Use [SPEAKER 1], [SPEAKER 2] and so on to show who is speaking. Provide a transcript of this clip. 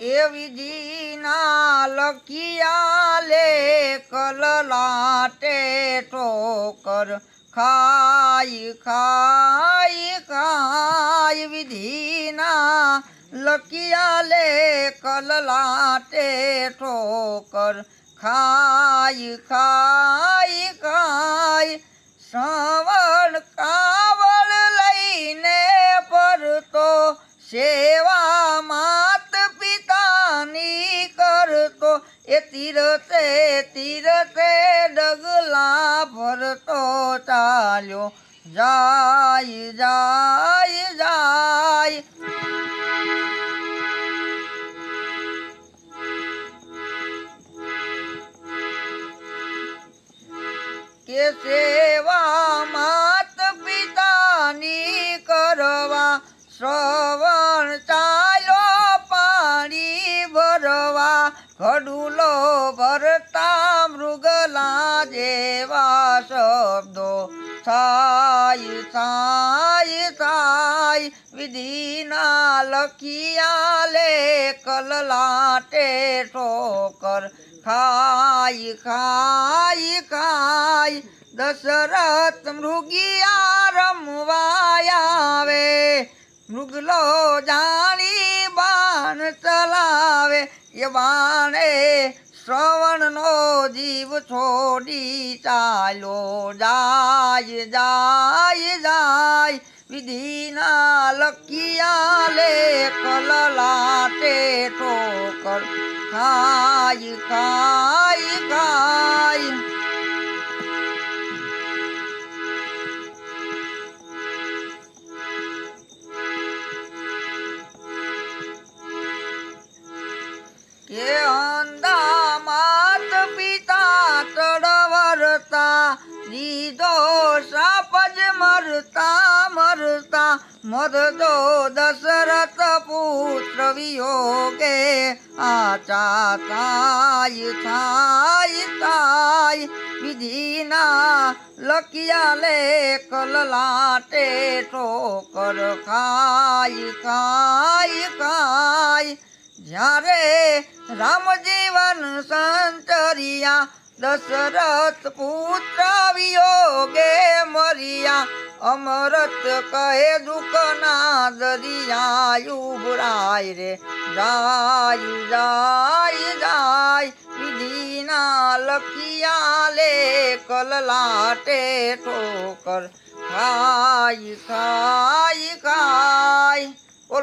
[SPEAKER 1] એ વિધિના લે કલલાટે ઠોકર, ખાઈ ખાઈ ખાય વિધિના લખિયા લે કલલાટે ઠોકર, ખાઈ ખાઈ ખાય શ્રવણ કાવળ લઈને પરતો સેવા એ તીરથે તીરથે ડગલા ભરતો ચાલ્યો જાય જાય જાય કે સેવા માત પિતાની કરવા શ્રવણ ખડુલો ભરતા મૃગલા જેવા શબ્દો. થાય થાય થાય વિધિના લખિયા લે કલલાટે ઠોકર. ખાય ખાય ખાય દશરથ મૃગિયા રમવા આવે. મૃગલો બાણ બાણે શ્રવણનો જીવ છોડી ચાલો જાય જાય જાય. વિધિના લખિયા લે કલલાટે ઠોકર ખાય ખાય કે અંધા માત પિતા તડવરતા દીધો સાપ જ મરતા મરતા મરદો દશરથ પુત્ર વિયોગે, આચા થાય થાય થાય વિધિના લખિયા લે કલલાટે ઠોકર ખાય ખાય ખાય જ્યારે રામજીવન સંચરિયા દશરથ પુત્ર વિયોગે મરિયા, અમરત કહે દુઃખના દરિયા ઉભરાય રે. જાય જાય જાય, વિધિના લખિયા લે, કલલાટે ઠોકર. ખાય ખાય